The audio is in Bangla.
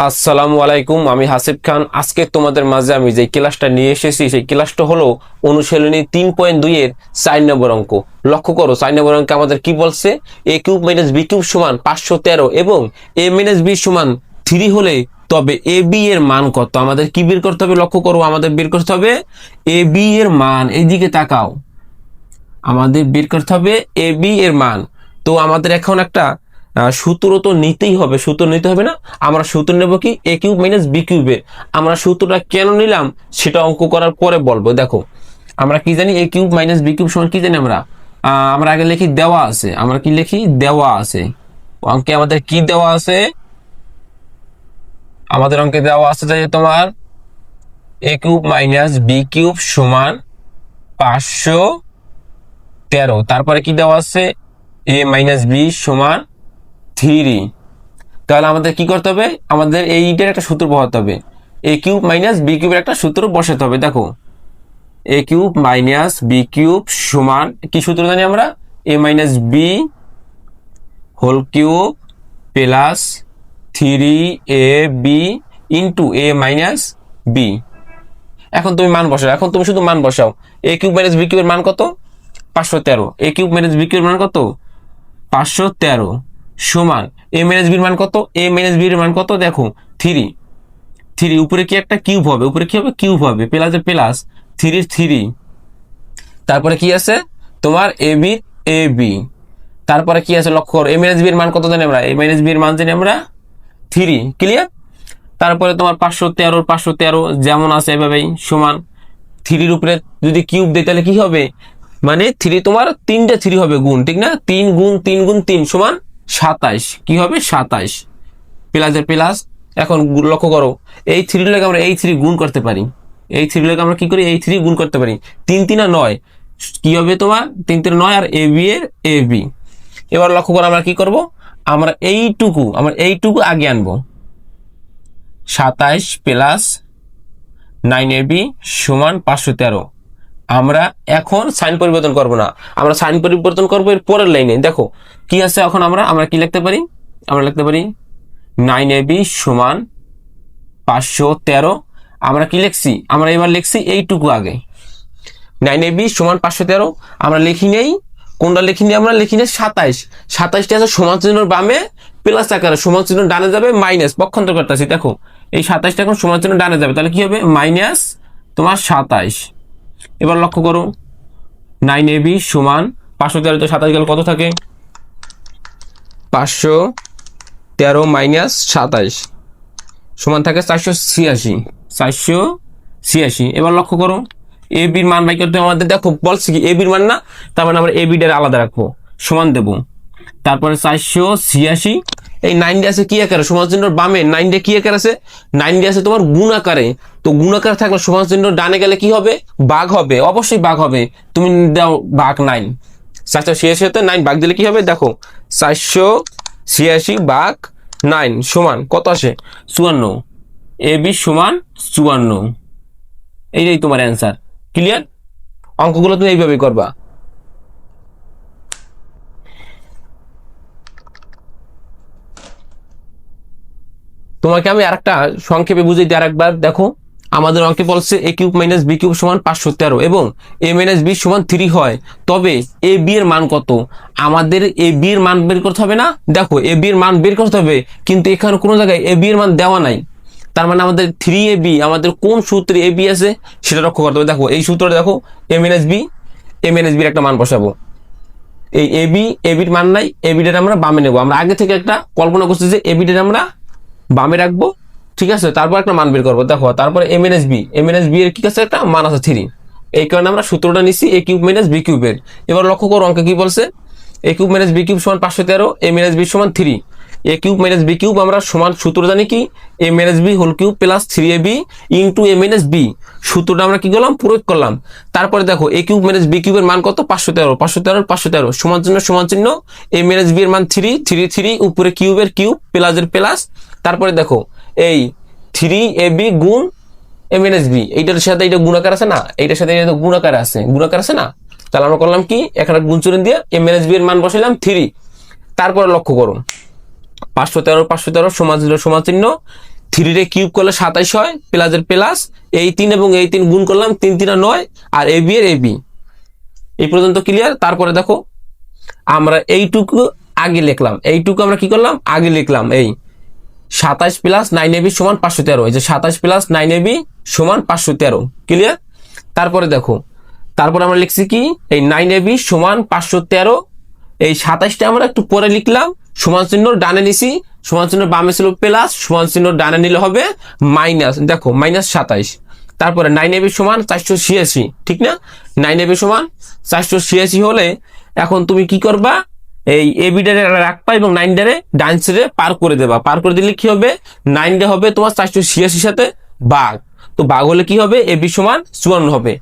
আসসালামু আলাইকুম, আমি হাসিব খান। আজকে তোমাদের মাঝে আমি যে ক্লাসটা নিয়ে এসেছি, সেই ক্লাসটা হলো অনুশীলনী তিন পয়েন্ট দুই এর চার নম্বর অঙ্ক। লক্ষ্য করো, চার নম্বর অঙ্কে আমাদের কি বলছে? A cube minus B cube সমান পাঁচশো তেরো এবং এ মাইনাস বি সমান থ্রি হলে তবে এ বি এর মান কত? আমাদের কি বের করতে হবে? লক্ষ্য করো, আমাদের বের করতে হবে এ বি এর মান। এইদিকে তাকাও। আমাদের বের করতে হবে এ বি এর মান। তো আমাদের এখন একটা সূত্র তো নিতেই হবে, সূত্র নিতে হবে না। আমরা সূত্র নেব কি? এ কিউব মাইনাস বি কিউবে আমরা সূত্রটা কেন নিলাম? সেটা অঙ্ক করার পরে বলব। দেখো, আমরা কি জানি? A cube minus B cube সমান কি জানি আমরা? আমরা আগে লিখি দেওয়া আছে। আমরা কি লিখি? দেওয়া আছে। অঙ্কে আমাদের কি দেওয়া আছে? আমাদের অঙ্কে দেওয়া আছে যে তোমার A cube minus B cube সমান পাঁচশো তেরো। তারপরে কি দেওয়া আছে? এ মাইনাস বি সমান থ্রি তাহলে আমাদের কি করতে হবে? আমাদের এইটার একটা সূত্র বসাতে হবে। এ কিউব মাইনাস বি কিউবের একটা সূত্র বসাতে হবে, দেখো। A cube minus B cube সমান, কি সূত্র জানি আমরা? A minus B whole cube plus three A B into A minus B এখন তুমি মান বসাও, এখন তুমি শুধু মান বসাও। এ কিউব মাইনাস বি কিউবের মান কত? পাঁচশো তেরো। এ কিউব মাইনাস বি কিউবের মান কত? পাঁচশো তেরো। সমান এ মাইনাস বির মান কত? এ মাইনাস বির মান কত? দেখো থ্রি থ্রি উপরে কি একটা কিউব হবে? উপরে কি হবে? কিউব হবে। প্লাসে প্লাস থ্রি থ্রি তারপরে কি আছে? তোমার এ বি এ বি তারপরে কি আছে? লক্ষ্য করো এ মাইনাস বির মান কত জানি আমরা? এ মাইনাস বির মান জানি আমরা থ্রি ক্লিয়ার তারপরে তোমার পাঁচশো তেরো পাঁচশো তেরো যেমন আছে এভাবেই সমান। থ্রির উপরে যদি কিউব দেয় তাহলে কি হবে? মানে থ্রি তোমার তিনটা থ্রি হবে গুণ, ঠিক না? তিন গুণ তিন গুণ, তিন সমান সাতাইশ। কি হবে? সাতাইশ। প্লাসের প্লাস এখন লক্ষ্য করো, এই থ্রি লোক আমরা এই থ্রি গুণ করতে পারি। এই থ্রি লোক আমরা কি করি? এই থ্রি গুণ করতে পারি। তিন তিন আর নয়। কি হবে তোমার? তিন তিন নয় আর এ বি এর এ বি এবার লক্ষ্য করো আমরা কি করব? আমরা এইটুকু আমরা এইটুকু আগে আনব। সাতাইশ প্লাস নাইন এ বি সমান পাঁচশো তেরো। আমরা এখন সাইন পরিবর্তন করব না। আমরা সাইন পরিবর্তন করব এর পরের লাইনে। দেখো, কি আছে এখন আমরা? আমরা কি লিখতে পারি? আমরা লিখতে পারি নাইন এ বি সমান পাঁচশো তেরো। আমরা কি লিখছি? আমরা এবার লিখছি এইটুকু আগে। নাইন এ বি সমান পাঁচশো তেরো। আমরা লিখি নেই। কোনটা লিখি নেই? আমরা লিখি নেই সাতাইশ। সাতাইশটা আছে সমান চিহ্নর বামে প্লাস আকারে সমান চিহ্ন ডানে যাবে মাইনাস পক্ষান্তর করতেছি, দেখো। এই সাতাইশটা এখন সমান চিহ্ন ডানে যাবে। তাহলে কি হবে? মাইনাস তোমার সাতাইশ। এবার লক্ষ্য করো। নাইন এবি সমান পাঁচশো তেরো তো সাতাশ গেল, কত থাকে? পাঁচশো তেরো মাইনাস সাতাশ সমান থাকে চারশো ছিয়াশি। চারশো ছিয়াশি। এবার লক্ষ্য করো এ বির মান বাই করতে আমাদের। দেখো, বলছি কি এ বির মান না? তার মানে আমরা এ বিটার আলাদা রাখব, সমান দেবো। তারপরে চারশো ছিয়াশি এই নাইন ডে আছে কি আকারে? সমান চিহ্ন বামে নাইন ডে কি আকার আছে? নাইন ডে আছে তোমার গুণ আকারে। তো গুণ আকার থাকলে সমান চিহ্ন ডানে গেলে কি হবে? বাঘ হবে। অবশ্যই বাঘ হবে। তুমি দাও বাঘ নাইন চারশো ছিয়াশি হতে নাইন বাঘ দিলে কি হবে? দেখো, চারশো ছিয়াশি বাঘ নাইন সমান কত আসে? চুয়ান্ন। এ বি সমান চুয়ান্ন। এইটাই তোমার অ্যান্সার ক্লিয়ার অঙ্কগুলো তুমি এইভাবে করবা। তোমাকে আমি আরেকটা সংক্ষেপে বুঝাইতে আরেকবার। দেখো, আমাদের অঙ্কে বলছে A cube minus B cube সমান পাঁচশো তেরো এবং এ মাইনাস বি সমান থ্রি হয়। তবে এ বি এর মান কত? আমাদের এ বি এর মান বের করতে হবে না? দেখো এ বি এর মান বের করতে হবে, কিন্তু এখানে কোনো জায়গায় এ বি এর মান দেওয়া নাই। তার মানে আমাদের থ্রি এ বি আমাদের কোন সূত্রে এ বি আছে সেটা লক্ষ্য করতে হবে। দেখো, এই সূত্রটা দেখো A minus B A minus বির একটা মান বসাবো। এই এ বি এ বির মান নাই এ বিটার আমরা বামে নেব। আমরা আগে থেকে একটা কল্পনা করছি যে এ বিটার আমরা বামে রাখব, ঠিক আছে? তারপর একটা মান বের করব। দেখো, তারপরে M N S B M N S B এর কি আছে একটা? মান আছে থ্রি এই কারণে আমরা সূত্রটা নিচ্ছি এ কিউব মাইনাস বি কিউবের এবার লক্ষ্য করো, অঙ্কে কি বলছে? A cube minus B cube সমান পাঁচশো তেরো এ মাইনাস বি সমান three A cube minus B cube আমরা সমান সূত্র জানি কি? A minus B whole cube plus three A B into A minus B সূত্রটা আমরা কি করলাম? প্রয়োগ করলাম। তারপরে দেখো এ কিউব মাইনাস বি কিউবের মান কত? পাঁচশো তেরো। পাঁচশো তেরো পাঁচশো তেরো। সমান চিহ্ন সমান চিহ্ন। এ মাইনাস বি এর মান থ্রি থ্রি থ্রি উপরে কিউবের কিউব প্লাসের প্লাস তারপরে দেখো, এই থ্রি এ বি গুণ এম এন এস বি এইটার সাথে এটা গুণাকার আছে না? এইটার সাথে এটা গুণাকার আছে। গুণাকার আছে না? তাহলে আমরা করলাম কি? এখানে গুণ চুরেন দিয়ে এম এন এস বি এর মান বসাইলাম থ্রি তারপরে লক্ষ্য করুন পাঁচশো তেরো পাঁচশো তেরো সমান চিহ্ন সমান চিহ্ন। থ্রি রে কিউব করলে সাতাইশ হয় প্লাসের প্লাস এই তিন এবং এই তিন গুণ করলাম তিন তিন নয়, আর এ বি এর এ বি এই পর্যন্ত ক্লিয়ার তারপরে দেখো, আমরা এইটুকু আগে লিখলাম। এইটুকু আমরা কি করলাম? আগে লিখলাম, এই সাতাশ প্লাস নাইন এবি সমান পাঁচশো তেরো। এই যে সাতাশ প্লাস নাইন এবি সমান পাঁচশো তেরো। ক্লিয়ার তারপরে দেখো, তারপরে আমরা লিখছি কি? এই নাইন এবি সমান পাঁচশো তেরো। এই সাতাশটা আমরা একটু পরে লিখলাম। সমান চিহ্ন ডানে নিছি। সমান চিহ্ন বামে ছিল প্লাস সমান চিহ্ন ডানে নিলে হবে মাইনাস দেখো মাইনাস সাতাইশ। তারপরে নাইন এবি সমান চারশো ছিয়াশি। ঠিক না? নাইন এবি সমান চারশো ছিয়াশি হলে এখন তুমি কি করবা? এই এবি ডারে রাখবা এবং নাইন ডারে ডান সাইডে পার করে দেবা। পার করে দিলে কি হবে? নাইন ডে হবে তোমার চারশো ছিয়াশির সাথে বাঘ। তো বাঘ হলে কি হবে? এবি সমান চুয়ান্ন হবে।